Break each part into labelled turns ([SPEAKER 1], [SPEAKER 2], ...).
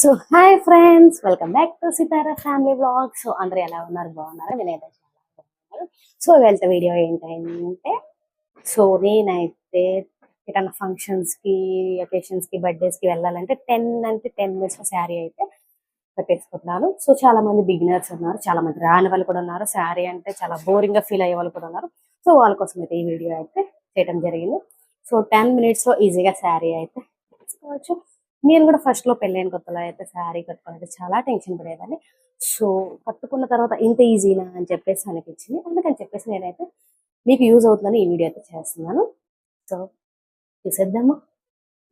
[SPEAKER 1] So hi friends welcome back to Sitara family blog so అందరూ ఎలా ఉన్నారు? బాగున్నారు? నేనైతే చాలా సో వెళ్తే వీడియో ఏంటంటే సో నేనైతే ఎటన్నా ఫంక్షన్స్కి బర్త్డేస్కి కి బర్త్డేస్కి వెళ్ళాలంటే టెన్ అంటే టెన్ మినిట్స్ శారీ అయితే కట్టేసుకుంటున్నాను సో చాలా మంది బిగినర్స్ ఉన్నారు చాలా మంది రాని వాళ్ళు కూడా ఉన్నారు. శారీ అంటే చాలా బోరింగ్గా ఫీల్ అయ్యే వాళ్ళు కూడా ఉన్నారు. సో వాళ్ళ కోసం అయితే ఈ వీడియో అయితే చేయడం జరిగింది. సో టెన్ మినిట్స్లో ఈజీగా శారీ అయితే తీసుకోవచ్చు నేను కూడా ఫస్ట్లో పెళ్ళైన కొత్తలో అయితే శారీ కట్టుకోవాలంటే చాలా టెన్షన్ పడేదాన్ని. సో కట్టుకున్న తర్వాత ఇంత ఈజీనా అని చెప్పేసి అనిపించింది. అందుకని చెప్పేసి నేనైతే మీకు యూజ్ అవుతుందని ఈ వీడియో అయితే చేస్తున్నాను. సో చూసేద్దామా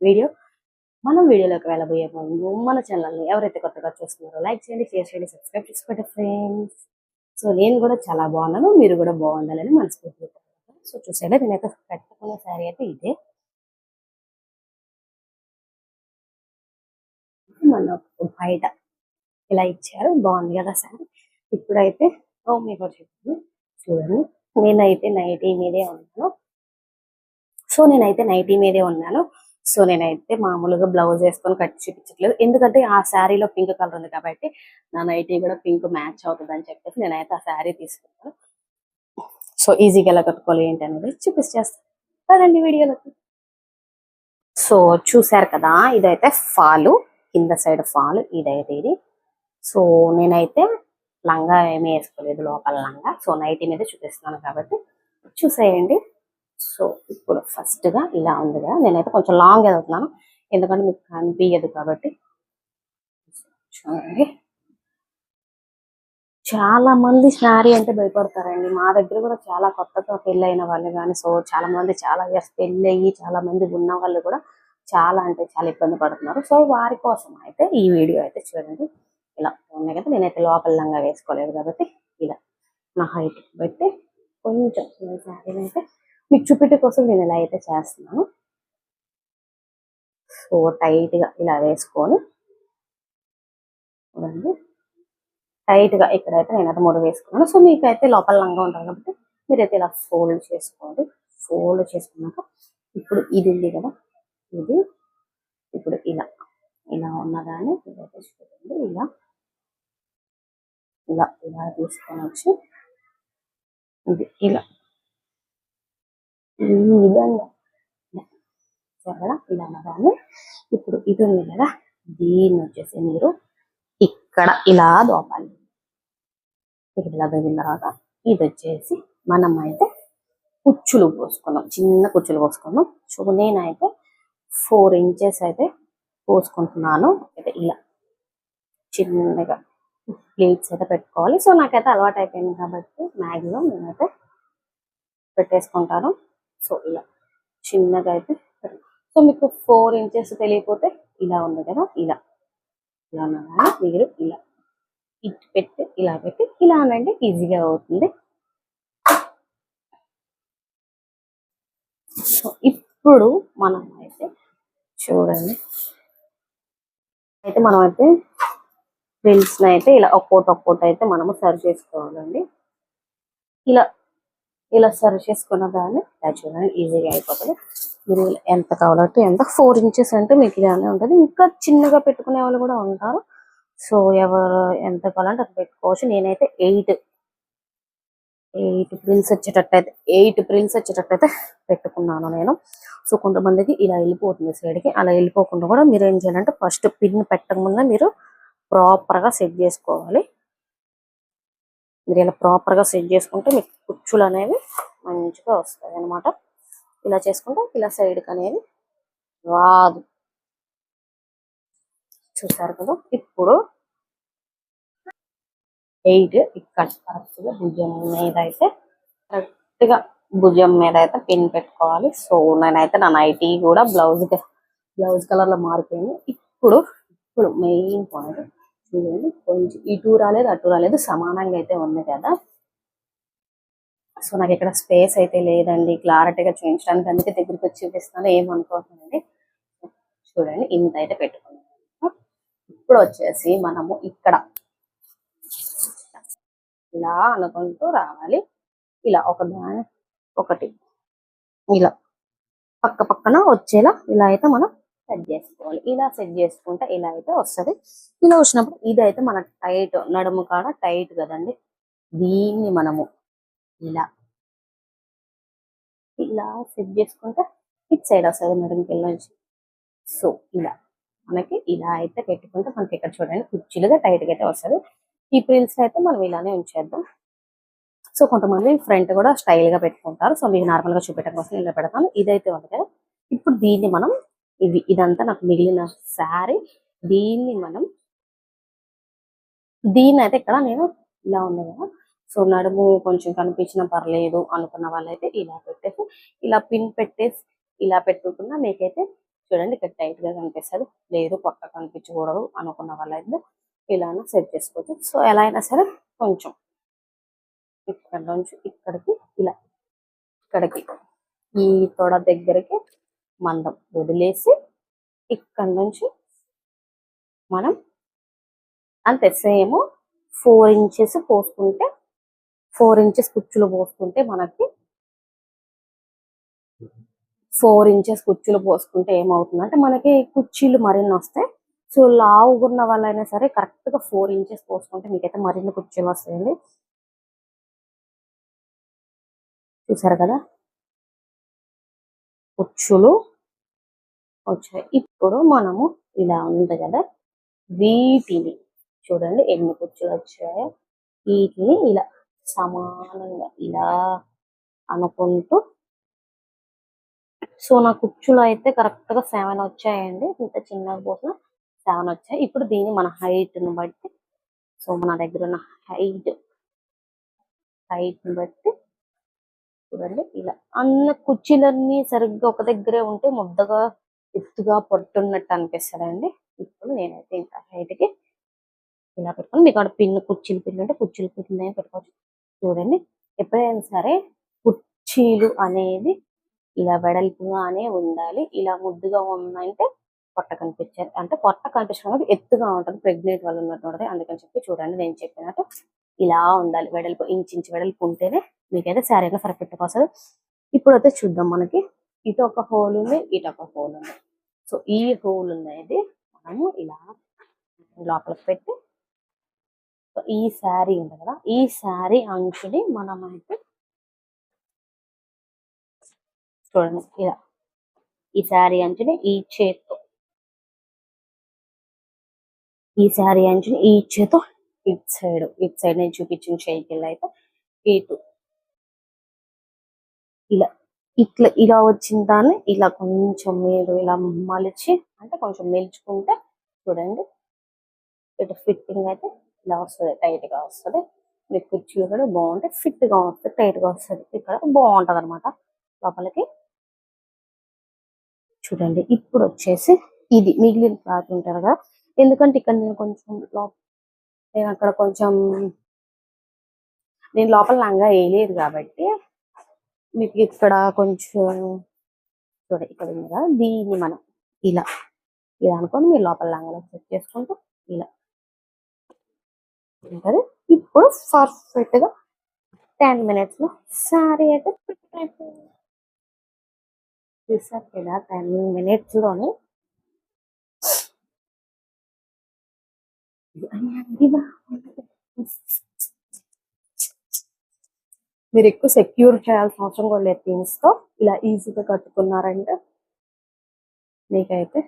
[SPEAKER 1] వీడియో మనం వీడియోలోకి వెళ్ళబోయే ముందు మన ఛానల్ని ఎవరైతే కొత్తగా చూస్తున్నారో లైక్ చేయండి షేర్ చేయండి సబ్స్క్రైబ్ చేసుకోండి ఫ్రెండ్స్ సో నేను కూడా చాలా బాగున్నాను మీరు కూడా బాగుండాలని మనస్ఫూర్తిగా కోరుకుంటున్నాను. సో చూసేలా నేనైతే కట్టుకున్న శారీ అయితే ఇదే. మన బయట ఇలా ఇచ్చారు. బాగుంది కదా సార్? ఇప్పుడైతే ఓ మీకు చెప్తాను. చూడండి. నేనైతే నైటీ మీదే ఉన్నాను. సో నేనైతే నైటీ మీదే ఉన్నాను. సో నేనైతే మామూలుగా బ్లౌజ్ వేసుకొని కట్టి చూపించట్లేదు. ఎందుకంటే ఆ శారీలో పింక్ కలర్ ఉంది కాబట్టి నా నైటీ కూడా పింక్ మ్యాచ్ అవుతుంది అని చెప్పేసి నేనైతే ఆ శారీ తీసుకున్నాను. సో ఈజీగా ఎలా కట్టుకోవాలి ఏంటి అనేది చూపించేస్తాను కదండి వీడియోలకు. సో చూసారు కదా? ఇదైతే ఫాలు. కింద సైడ్ ఫాల్ ఇదైతే ఇది. సో నేనైతే లంగా ఏమీ వేసుకోలేదు లోపల లంగా. సో నైటీ మీద చూపిస్తున్నాను కాబట్టి చూసేయండి. సో ఇప్పుడు ఫస్ట్గా ఇలా ఉంది కదా నేనైతే కొంచెం లాంగ్ ఎదుగుతున్నాను. ఎందుకంటే మీకు కనిపించదు కాబట్టి. చూడండి. చాలా మంది శారీ అంటే భయపడతారండి. మా దగ్గర కూడా చాలా కొత్తగా పెళ్ళైన వాళ్ళు కానీ సో చాలా మంది చాలా ఇయర్స్ పెళ్ళి అయ్యి చాలా మంది ఉన్న వాళ్ళు కూడా చాలా అంటే చాలా ఇబ్బంది పడుతున్నారు. సో వారి కోసం అయితే ఈ వీడియో అయితే చూడండి. ఇలా ఉన్నాయి కదా నేనైతే లోపల లంగా వేసుకోలేదు కాబట్టి ఇలా నా హైట్ బట్టి కొంచెం అయితే మీకు చూపించడం కోసం నేను ఇలా అయితే చేస్తున్నాను. సో టైట్గా ఇలా వేసుకొని చూడండి. టైట్గా ఇక్కడైతే నేనైతే మూడు వేసుకున్నాను. సో మీకైతే లోపల లంగా ఉంటుంది కాబట్టి మీరైతే ఇలా ఫోల్డ్ చేసుకోండి. ఫోల్డ్ చేసుకున్నాక ఇప్పుడు ఇది ఉంది కదా ఇది ఇప్పుడు ఇలా. ఇలా ఉన్నదాన్ని ఇదైతే చూడండి ఇలా. ఇలా ఇలా తీసుకొని వచ్చి ఇది ఇలా. ఈ విధంగా చూడరా ఇలా ఉన్నదాన్ని ఇప్పుడు ఇది ఉంది కదా దీన్ని వచ్చేసి మీరు ఇక్కడ ఇలా దోపాలి. ఇక్కడ ఇలా దొరికిన తర్వాత ఇది వచ్చేసి మనం అయితే కుచ్చులు పోసుకున్నాం. చిన్న కుచ్చులు పోసుకున్నాం. సో నేనైతే ఫోర్ ఇంచెస్ అయితే పోసుకుంటున్నాను. అయితే ఇలా చిన్నగా ప్లేట్స్ అయితే పెట్టుకోవాలి. సో నాకైతే అలవాటు అయిపోయింది కాబట్టి మ్యాక్సిమం నేనైతే పెట్టేసుకుంటాను. సో ఇలా చిన్నగా అయితే సో మీకు ఫోర్ ఇంచెస్ తెలియకపోతే ఇలా ఉంది కదా ఇలా. ఇలా ఉన్నదా మీరు ఇలా ఇటు పెట్టి ఇలా పెట్టి ఇలా అంటే ఈజీగా అవుతుంది. సో ఇప్పుడు మనం చూడండి. అయితే మనం అయితే ని అయితే ఇలా ఒక్కోటి ఒక్కోటి అయితే మనము సర్వ్ చేసుకోవాలండి. ఇలా ఇలా సర్వ్ చేసుకున్న దాన్ని ఇలా చూడండి ఈజీగా అయిపోతుంది. మీరు ఎంత కావాలంటే ఎంత ఫోర్ ఇంచెస్ అంటే మీకు ఇలానే ఉంటుంది. ఇంకా చిన్నగా పెట్టుకునే వాళ్ళు కూడా ఉంటారు. సో ఎవరు ఎంత కావాలంటే అది పెట్టుకోవచ్చు. నేనైతే ఎయిట్ ఎయిట్ ప్రిల్స్ వచ్చేటట్టు అయితే ఎయిట్ ప్రిల్స్ వచ్చేటట్టు అయితే పెట్టుకున్నాను నేను. సో కొంతమందికి ఇలా వెళ్ళిపోతుంది సైడ్కి. అలా వెళ్ళిపోకుండా కూడా మీరు ఏం చేయాలంటే ఫస్ట్ పిన్ పెట్టక ముందే మీరు ప్రాపర్గా సెట్ చేసుకోవాలి. మీరు ఇలా ప్రాపర్గా సెట్ చేసుకుంటే మీకు కుచ్చులు అనేవి మంచిగా వస్తాయి అన్నమాట. ఇలా చేసుకుంటే ఇలా సైడ్కి అనేది రాదు. చూసారు కదా? ఇప్పుడు ఎయిట్ ఇక్కడ కరెక్ట్గా భుజం మీద అయితే కరెక్ట్గా భుజం మీద అయితే పిన్ పెట్టుకోవాలి. సో నేనైతే నా నైటీ కూడా బ్లౌజ్ బ్లౌజ్ కలర్లో మారిపోయింది. ఇప్పుడు ఇప్పుడు మెయిన్ పాయింట్ చూడండి. కొంచెం ఇటు రాలేదు అటు రాలేదు. సమానంగా అయితే ఉంది కదా. సో నాకు ఇక్కడ స్పేస్ అయితే లేదండి. క్లారిటీగా చూపించడానికి అందుకే దగ్గరికి వచ్చి చూపిస్తాను ఏమనుకోకండి. చూడండి. ఇంత అయితే పెట్టుకున్నాను. ఇప్పుడు వచ్చేసి మనము ఇక్కడ ఇలా అనుకుంటూ రావాలి. ఇలా ఒక దాని ఒకటి. ఇలా పక్క పక్కన వచ్చేలా ఇలా అయితే మనం సెట్ చేసుకోవాలి. ఇలా సెట్ చేసుకుంటే ఇలా అయితే వస్తది. ఇలా వచ్చినప్పుడు ఇది అయితే మన టైట్ నడుము కాడ టైట్ కదండి. దీన్ని మనము ఇలా ఇలా సెట్ చేసుకుంటే ఇట్ సైడ్ వస్తుంది నడుముకి నుంచి. సో ఇలా మనకి ఇలా అయితే పెట్టుకుంటే మనకి ఇక్కడ చూడండి కుర్చీలుగా టైట్గా అయితే వస్తుంది. ఈ ప్రిల్స్ అయితే మనం ఇలానే ఉంచేద్దాం. సో కొంతమంది ఫ్రంట్ కూడా స్టైల్గా పెట్టుకుంటారు. సో మీకు నార్మల్గా చూపెట్టడం కోసం ఇలా పెడతాను. ఇదైతే ఉంది కదా. ఇప్పుడు దీన్ని మనం ఇవి ఇదంతా నాకు మిగిలిన శారీ. దీన్ని మనం దీన్ని అయితే ఇక్కడ నేను ఇలా ఉంది కదా. సో నడుము కొంచెం కనిపించినా పర్లేదు అనుకున్న వాళ్ళైతే ఇలా పెట్టేసి ఇలా పిన్ పెట్టేసి ఇలా పెట్టుకున్నా మీకైతే చూడండి ఇక్కడ టైట్గా కనిపిస్తుంది. లేదు పక్క కనిపించకూడదు అనుకున్న వాళ్ళైతే ఇలా సెట్ చేసుకోవచ్చు. సో ఎలా అయినా సరే కొంచెం ఇక్కడ నుంచి ఇక్కడికి ఇలా ఇక్కడికి. ఈ తొడ దగ్గరికి మందం వదిలేసి ఇక్కడ నుంచి మనం అంతే సేమ్ ఫోర్ ఇంచెస్ పోసుకుంటే ఫోర్ ఇంచెస్ కుచ్చులు పోసుకుంటే మనకి ఫోర్ ఇంచెస్ కుచ్చులు పోసుకుంటే ఏమవుతుందంటే మనకి కుర్చీలు మరిన్ని వస్తాయి. సో లావుగున్న వాళ్ళైనా సరే కరెక్ట్గా ఫోర్ ఇంచెస్ పోసుకుంటే మీకైతే మరిన్ని కుర్చీలు వస్తాయండి. చూసారు కదా? ఉచ్చులు వచ్చాయి. ఇప్పుడు మనము ఇలా ఉంది కదా? వీటిని చూడండి ఎన్ని కుర్చీలు వచ్చాయో. వీటిని ఇలా సమానంగా ఇలా అనుకుంటూ సో నా కుర్చీలు అయితే కరెక్ట్గా సెవెన్ వచ్చాయండి. ఇంత చిన్నగా పోసిన సెవెన్ వచ్చాయి. ఇప్పుడు దీన్ని మన హైట్ను బట్టి సో మన దగ్గర ఉన్న హైట్ హైట్ని బట్టి చూడండి ఇలా అన్న కుర్చీలన్నీ సరిగ్గా ఒక దగ్గరే ఉంటే ముద్దగా ఎత్తుగా పట్టున్నట్టు అనిపిస్తుందండి. ఇప్పుడు నేనైతే ఇంకా హైట్కి ఇలా పెట్టుకుని మీకు అక్కడ పిన్ను కుర్చీలు పిన్ అంటే కుర్చీలు పిన్ పెట్టుకోవచ్చు. చూడండి ఎప్పుడైనా సరే కుర్చీలు అనేది ఇలా వెడల్పుగానే ఉండాలి. ఇలా ముద్దుగా ఉందంటే పొట్ట కనిపించారు అంటే పొట్ట కనిపించడం ఎత్తుగా ఉంటుంది ప్రెగ్నెంట్ వాళ్ళు ఉన్నట్టు ఉంటుంది. అందుకని చెప్పి చూడండి నేను చెప్పినట్టు ఇలా ఉండాలి వెడల్పు ఇంచు వెడల్పు ఉంటేనే మీకైతే శారీ అయితే సరిపెట్టుకు వస్తుంది. ఇప్పుడు అయితే చూద్దాం మనకి. ఇటు ఒక హోల్ ఉంది ఇటు ఒక హోల్ ఉంది. సో ఈ హోల్ అనేది మనము ఇలా లోపలికి పెట్టి సో ఈ శారీ ఉంది కదా ఈ శారీ అంచుని మనం అయితే చూడండి ఇలా. ఈ శారీ అంచుని ఈ చేత్తో ఈ శారీ అంచుని ఈ చేత్తో ఇట్ సైడ్ ఇట్ సైడ్ నేను చూపించిన చేయికి అయితే ఇటు. ఇలా ఇట్లా ఇలా వచ్చిన దాన్ని ఇలా కొంచెం మీరు ఇలా మలిచి అంటే కొంచెం మెలుచుకుంటే చూడండి. ఇటు ఫిట్టింగ్ అయితే ఇలా వస్తుంది టైట్గా వస్తుంది. మీకు కుర్చీలు కూడా బాగుంటాయి ఫిట్గా వస్తుంది టైట్గా వస్తుంది. ఇక్కడ బాగుంటది అనమాట లోపలికి. చూడండి ఇప్పుడు వచ్చేసి ఇది మిగిలిన క్లాత్ ఉంటారు కదా. ఎందుకంటే ఇక్కడ నేను కొంచెం లోపల నేను అక్కడ కొంచెం నేను లోపల లంగా వేయలేదు కాబట్టి మీకు ఇక్కడ కొంచెం చూడ ఇక్కడ ఉంది కదా దీన్ని మనం ఇలా ఇలా అనుకొని మీరు లోపల లంగాలో సెట్ చేసుకుంటూ ఇలా ఉంటుంది. ఇప్పుడు పర్ఫెక్ట్గా టెన్ మినిట్స్లో సారీ అయితే చూసారు కదా టెన్ మినిట్స్ మీరు ఎక్కువ సెక్యూర్ చేయాల్సిన అవసరం కూడా లేదు థీమ్స్తో. ఇలా ఈజీగా కట్టుకున్నారంటే మీకైతే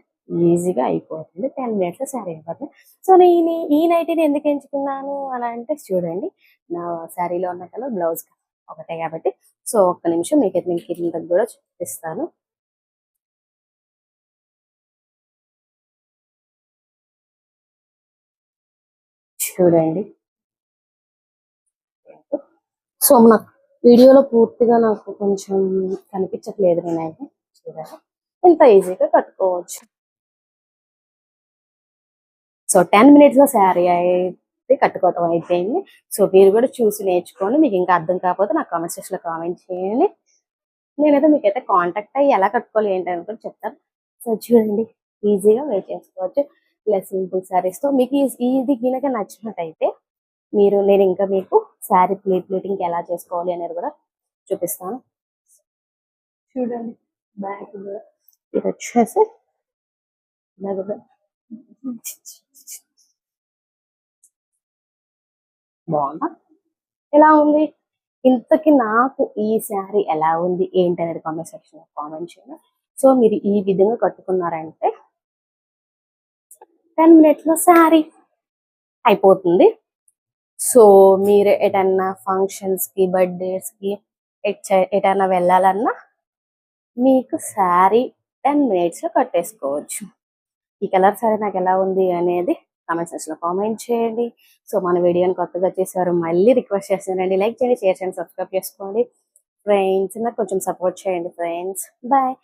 [SPEAKER 1] ఈజీగా అయిపోతుంది. టెన్ మినిట్స్ శారీ అయిపోతుంది. సో నేను ఈ నైటీని ఎందుకు ఎంచుకున్నాను అని అంటే చూడండి. నా శారీలో ఉన్న కలర్ బ్లౌజ్ ఒకటే కాబట్టి. సో ఒక్క నిమిషం మీకైతే నేను కింద కూడా చూపిస్తాను. చూడండి. సో నాకు వీడియోలో పూర్తిగా నాకు కొంచెం కనిపించట్లేదు నేనైతే. చూడండి. ఇంత ఈజీగా కట్టుకోవచ్చు. సో టెన్ మినిట్స్లో శారీ అయితే కట్టుకోవటం అయిపోయింది. సో మీరు కూడా చూసి నేర్చుకోండి. మీకు ఇంకా అర్థం కాకపోతే నాకు కామెంట్ సెక్షన్లో కామెంట్ చేయండి. నేనైతే మీకైతే కాంటాక్ట్ అయ్యి ఎలా కట్టుకోవాలి ఏంటి అని కూడా చెప్తాను. సో చూడండి. ఈజీగా వేర్ చేసుకోవచ్చు. ఇలా సింపుల్ శారీస్తో మీకు ఇది గినక నచ్చినట్టయితే మీరు నేను ఇంకా మీకు శారీ ప్లేట్ ప్లేటింగ్ ఎలా చేసుకోవాలి అనేది కూడా చూపిస్తాను. చూడండి. బ్యాక్ ఇది వచ్చేసి బాగుందా? ఎలా ఉంది? ఇంతకి నాకు ఈ శారీ ఎలా ఉంది? ఏంటి అనేది కామెంట్ సెక్షన్లో కామెంట్ చేయండి. సో మీరు ఈ విధంగా కట్టుకున్నారంటే టెన్ మినిట్స్లో శారీ అయిపోతుంది. సో మీరు ఎటన్నా ఫంక్షన్స్కి బర్త్డేస్కి ఎట్- ఎటన్నా వెళ్ళాలన్నా మీకు శారీ టెన్ మినిట్స్లో కట్టేసుకోవచ్చు. ఈ కలర్ శారీ నాకు ఎలా ఉంది అనేది కామెంట్ సెక్షన్లో కామెంట్ చేయండి. సో మన వీడియోని కొత్తగా చేశారు మళ్ళీ రిక్వెస్ట్ చేస్తానండి. లైక్ చేయండి షేర్ చేయండి సబ్స్క్రైబ్ చేసుకోండి. ఫ్రెండ్స్ నాకు కొంచెం సపోర్ట్ చేయండి ఫ్రెండ్స్ బాయ్